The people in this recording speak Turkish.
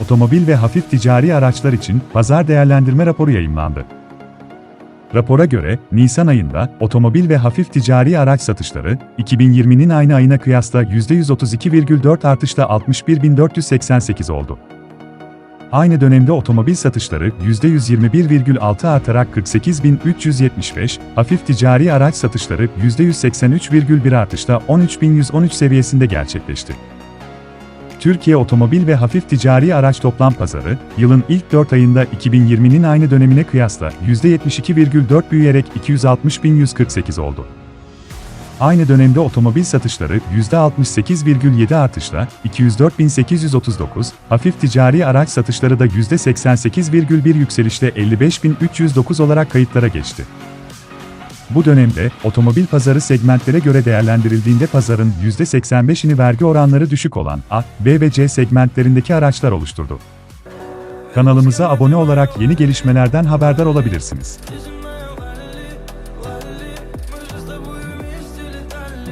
otomobil ve hafif ticari araçlar için pazar değerlendirme raporu yayımlandı. Rapora göre, Nisan ayında otomobil ve hafif ticari araç satışları, 2020'nin aynı ayına kıyasla %132,4 artışla 61.488 oldu. Aynı dönemde otomobil satışları %121,6 artarak 48.375, hafif ticari araç satışları %183,1 artışla 13.113 seviyesinde gerçekleşti. Türkiye otomobil ve hafif ticari araç toplam pazarı, yılın ilk 4 ayında 2020'nin aynı dönemine kıyasla %72,4 büyüyerek 260.148 oldu. Aynı dönemde otomobil satışları %68,7 artışla 204.839, hafif ticari araç satışları da %88,1 yükselişle 55.309 olarak kayıtlara geçti. Bu dönemde, otomobil pazarı segmentlere göre değerlendirildiğinde pazarın %85'ini vergi oranları düşük olan A, B ve C segmentlerindeki araçlar oluşturdu. Kanalımıza abone olarak yeni gelişmelerden haberdar olabilirsiniz.